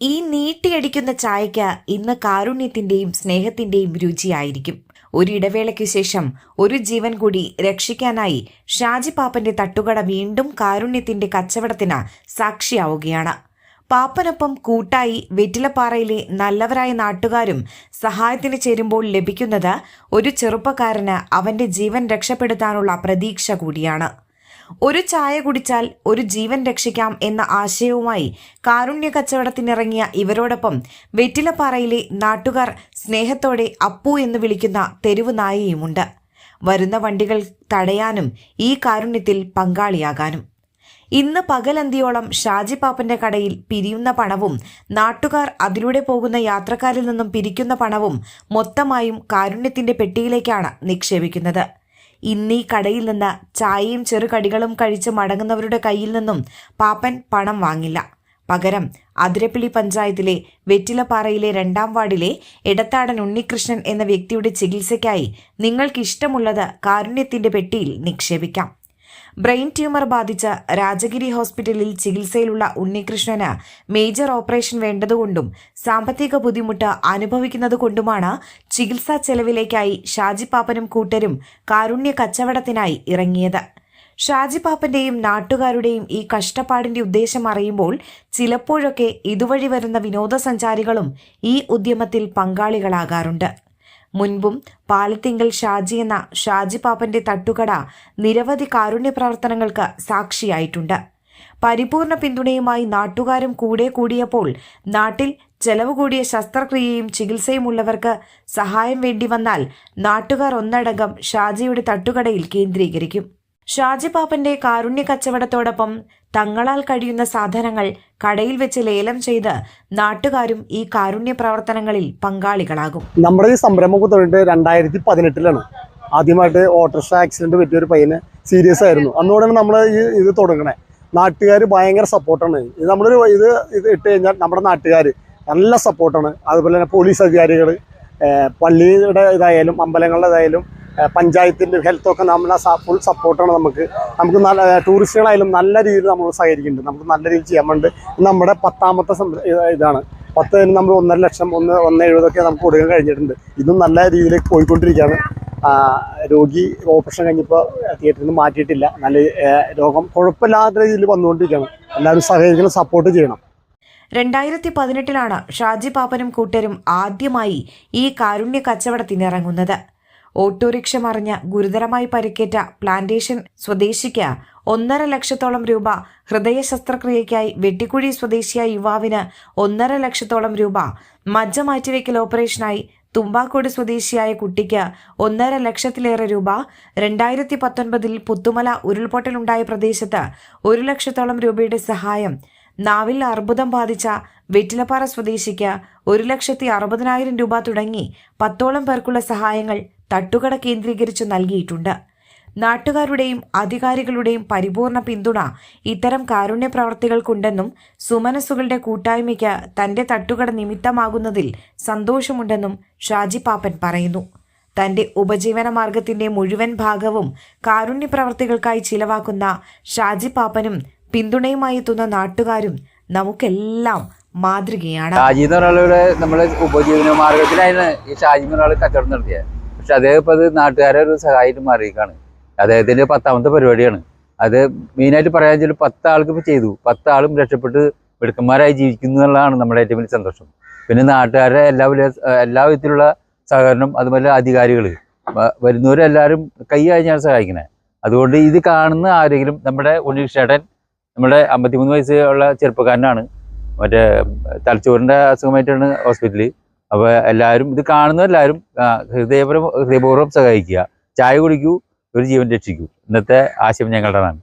ഈ നീട്ടിയടിക്കുന്ന ചായയ്ക്ക് ഇന്ന് കാരുണ്യത്തിന്റെയും സ്നേഹത്തിന്റെയും രുചിയായിരിക്കും. ഇടവേളയ്ക്ക് ശേഷം ഒരു ജീവൻ കൂടി രക്ഷിക്കാനായി ഷാജി പാപ്പന്റെ തട്ടുകട വീണ്ടും കാരുണ്യത്തിന്റെ കച്ചവടത്തിന് സാക്ഷിയാവുകയാണ്. പാപ്പനൊപ്പം കൂട്ടായി വെറ്റിലപ്പാറയിലെ നല്ലവരായ നാട്ടുകാരും സഹായത്തിന് ചേരുമ്പോൾ ലഭിക്കുന്നത് ഒരു ചെറുപ്പക്കാരന് അവന്റെ ജീവൻ രക്ഷപ്പെടുത്താനുള്ള പ്രതീക്ഷ കൂടിയാണ്. ഒരു ചായ കുടിച്ചാൽ ഒരു ജീവൻ രക്ഷിക്കാം എന്ന ആശയവുമായി കാരുണ്യ കച്ചവടത്തിനിറങ്ങിയ ഇവരോടൊപ്പം വെറ്റിലപ്പാറയിലെ നാട്ടുകാർ സ്നേഹത്തോടെ അപ്പു എന്ന് വിളിക്കുന്ന തെരുവ് നായയുമുണ്ട്. വരുന്ന വണ്ടികൾ തടയാനും ഈ കാരുണ്യത്തിൽ പങ്കാളിയാകാനും. ഇന്ന് പകലന്തിയോളം ഷാജി പാപ്പന്റെ കടയിൽ പിരിയുന്ന പണവും നാട്ടുകാർ അതിലൂടെ പോകുന്ന യാത്രക്കാരിൽ നിന്നും പിരിക്കുന്ന പണവും മൊത്തമായും കാരുണ്യത്തിന്റെ പെട്ടിയിലേക്കാണ് നിക്ഷേപിക്കുന്നത്. ഇന്നീ കടയിൽ നിന്ന് ചായയും ചെറുകടികളും കഴിച്ച് മടങ്ങുന്നവരുടെ കയ്യിൽ നിന്നും പാപ്പൻ പണം വാങ്ങില്ല. പകരം അതിരപ്പിള്ളി പഞ്ചായത്തിലെ വെറ്റിലപ്പാറയിലെ രണ്ടാം വാർഡിലെ ഇടത്താടൻ ഉണ്ണികൃഷ്ണൻ എന്ന വ്യക്തിയുടെ ചികിത്സയ്ക്കായി നിങ്ങൾക്കിഷ്ടമുള്ളത് കാരുണ്യത്തിന്റെ പെട്ടിയിൽ നിക്ഷേപിക്കാം. ബ്രെയിൻ ട്യൂമർ ബാധിച്ച രാജഗിരി ഹോസ്പിറ്റലിൽ ചികിത്സയിലുള്ള ഉണ്ണികൃഷ്ണന് മേജർ ഓപ്പറേഷൻ വേണ്ടതുകൊണ്ടും സാമ്പത്തിക ബുദ്ധിമുട്ട് അനുഭവിക്കുന്നതുകൊണ്ടുമാണ് ചികിത്സാ ചെലവിലേക്കായി ഷാജിപ്പാപ്പനും കൂട്ടരും കാരുണ്യ കച്ചവടത്തിനായി ഇറങ്ങിയത്. ഷാജിപ്പാപ്പന്റെയും നാട്ടുകാരുടെയും ഈ കഷ്ടപ്പാടിന്റെ ഉദ്ദേശം അറിയുമ്പോൾ ചിലപ്പോഴൊക്കെ ഇതുവഴി വരുന്ന വിനോദസഞ്ചാരികളും ഈ ഉദ്യമത്തിൽ പങ്കാളികളാകാറുണ്ട്. മുൻപും പാലത്തിങ്കൽ ഷാജി എന്ന ഷാജി പാപ്പന്റെ തട്ടുകട നിരവധി കാരുണ്യ പ്രവർത്തനങ്ങൾക്ക് സാക്ഷിയായിട്ടുണ്ട്. പരിപൂർണ പിന്തുണയുമായി നാട്ടുകാരും കൂടെ കൂടിയപ്പോൾ നാട്ടിൽ ചെലവ് കൂടിയ ശസ്ത്രക്രിയയും ചികിത്സയും ഉള്ളവർക്ക് സഹായം വേണ്ടി വന്നാൽ നാട്ടുകാർ ഒന്നടങ്കം ഷാജിയുടെ തട്ടുകടയിൽ കേന്ദ്രീകരിക്കും. ഷാജി പാപ്പന്റെ കാരുണ്യ കച്ചവടത്തോടൊപ്പം തങ്ങളാൽ കഴിയുന്ന സാധനങ്ങൾ കടയിൽ വെച്ച് ലേലം ചെയ്ത് നാട്ടുകാരും ഈ കാരുണ്യ പ്രവർത്തനങ്ങളിൽ പങ്കാളികളാകും. നമ്മുടെ ഈ സംരംഭം തുടങ്ങിയിട്ട് രണ്ടായിരത്തി പതിനെട്ടിലാണ്. ആദ്യമായിട്ട് ഓട്ടോറിക്ഷ ആക്സിഡന്റ് പറ്റിയ ഒരു പയ്യന് സീരിയസ് ആയിരുന്നു. അന്നോടാണ് നമ്മൾ ഈ ഇത് തുടങ്ങണേ. നാട്ടുകാർ ഭയങ്കര സപ്പോർട്ടാണ്. ഇത് നമ്മളൊരു ഇത് ഇത് ഇട്ട് കഴിഞ്ഞാൽ നമ്മുടെ നാട്ടുകാർ നല്ല സപ്പോർട്ടാണ്. അതുപോലെ തന്നെ പോലീസ് അധികാരികൾ പള്ളിയുടെ ഇതായാലും അമ്പലങ്ങളുടേതായാലും ഏഹ് പഞ്ചായത്തിന്റെ ഹെൽത്തൊക്കെ നമ്മളെ ഫുൾ സപ്പോർട്ടാണ് നമുക്ക്. നമുക്ക് നല്ല ടൂറിസ്റ്റുകളായാലും നല്ല രീതിയിൽ നമ്മൾ സഹകരിക്കുന്നുണ്ട്. നമുക്ക് നല്ല രീതിയിൽ ചെയ്യാൻ വേണ്ടി നമ്മുടെ പത്താമത്തെ ഇതാണ്. പത്ത് നമ്മൾ ഒന്നര ലക്ഷം ഒന്ന് ഒന്ന് എഴുപതൊക്കെ നമുക്ക് കൊടുക്കാൻ കഴിഞ്ഞിട്ടുണ്ട്. ഇതും നല്ല രീതിയിൽ പോയിക്കൊണ്ടിരിക്കുകയാണ്. രോഗി ഓപ്പറേഷൻ കഴിഞ്ഞപ്പോൾ തിയേറ്ററിൽ നിന്ന് മാറ്റിയിട്ടില്ല. നല്ല രോഗം കുഴപ്പമില്ലാത്ത രീതിയിൽ വന്നുകൊണ്ടിരിക്കുകയാണ്. എല്ലാവരും സഹകരിക്കണം സപ്പോർട്ട് ചെയ്യണം. രണ്ടായിരത്തി പതിനെട്ടിലാണ് ഷാജി പാപ്പനും കൂട്ടരും ആദ്യമായി ഈ കാരുണ്യ കച്ചവടത്തിനിറങ്ങുന്നത് ഓട്ടോറിക്ഷ മറിഞ്ഞ് ഗുരുതരമായി പരിക്കേറ്റ പ്ലാന്റേഷൻ സ്വദേശിക്ക് ഒന്നര ലക്ഷത്തോളം രൂപ ഹൃദയ ശസ്ത്രക്രിയയ്ക്കായി വെട്ടിക്കുഴി സ്വദേശിയായ യുവാവിന് ഒന്നര ലക്ഷത്തോളം രൂപ മജ്ജ മാറ്റിവെക്കൽ ഓപ്പറേഷനായി തുമ്പാക്കോട് സ്വദേശിയായ കുട്ടിക്ക് ഒന്നര ലക്ഷത്തിലേറെ രൂപ രണ്ടായിരത്തി പത്തൊൻപതിൽ പുത്തുമല ഉരുൾപൊട്ടലുണ്ടായ പ്രദേശത്ത് ഒരു ലക്ഷത്തോളം രൂപയുടെ സഹായം നാവിൽ അർബുദം ബാധിച്ച വെറ്റിലപ്പാറ സ്വദേശിക്ക് ഒരു ലക്ഷത്തി അറുപതിനായിരം രൂപ തുടങ്ങി പത്തോളം പേർക്കുള്ള സഹായങ്ങൾ തട്ടുകട കേന്ദ്രീകരിച്ച് നൽകിയിട്ടുണ്ട്. നാട്ടുകാരുടെയും അധികാരികളുടെയും പരിപൂർണ പിന്തുണ ഇത്തരം കാരുണ്യ പ്രവർത്തികൾക്കുണ്ടെന്നും സുമനസുകളുടെ കൂട്ടായ്മയ്ക്ക് തന്റെ തട്ടുകട നിമിത്തമാകുന്നതിൽ സന്തോഷമുണ്ടെന്നും ഷാജി പാപ്പൻ പറയുന്നു. തന്റെ ഉപജീവന മാർഗത്തിന്റെ മുഴുവൻ ഭാഗവും കാരുണ്യ പ്രവർത്തികൾക്കായി ചിലവാക്കുന്ന ഷാജി പാപ്പനും പിന്തുണയുമായി എത്തുന്ന നാട്ടുകാരും നമുക്കെല്ലാം മാതൃകയാണ്. ഷാജി എന്ന് നമ്മുടെ ഉപജീവന മാർഗത്തിലായിരുന്നു ഈ ഷാജി എന്ന് കച്ചവടം നടത്തിയത്. പക്ഷെ അദ്ദേഹം ഇപ്പൊ അത് നാട്ടുകാരെ ഒരു സഹായിട്ട് മാറിയിരിക്കുകയാണ്. അദ്ദേഹത്തിന്റെ പത്താമത്തെ പരിപാടിയാണ്. അത് മെയിനായിട്ട് പറയാൻ വെച്ചാൽ പത്ത് ആൾക്ക് ഇപ്പൊ ചെയ്തു. പത്ത് ആളും രക്ഷപ്പെട്ട് മിടുക്കന്മാരായി ജീവിക്കുന്നു എന്നുള്ളതാണ് നമ്മുടെ ഏറ്റവും വലിയ സന്തോഷം. പിന്നെ നാട്ടുകാരുടെ എല്ലാ എല്ലാ വിധത്തിലുള്ള സഹകരണം അതുപോലെ അധികാരികൾ വരുന്നവരെല്ലാവരും കൈ കഴിഞ്ഞാണ് സഹായിക്കുന്നത് അതുകൊണ്ട് ഇത് കാണുന്ന ആരെങ്കിലും നമ്മുടെ ഉണ്ണികൃഷ്ണേട്ടൻ നമ്മുടെ അമ്പത്തിമൂന്ന് വയസ്സ് ഉള്ള ചെറുപ്പക്കാരനാണ്. മറ്റേ തലച്ചോറിന്റെ അസുഖമായിട്ടാണ് ഹോസ്പിറ്റലിൽ അപ്പോൾ എല്ലാവരും ഇത് കാണുന്ന എല്ലാവരും ഹൃദയപരം ഹൃദയപൂർവം സഹായിക്കുക. ചായ കുടിക്കൂ ഒരു ജീവൻ രക്ഷിക്കൂ. ഇന്നത്തെ ആശയം ഞങ്ങളുടേതാണ്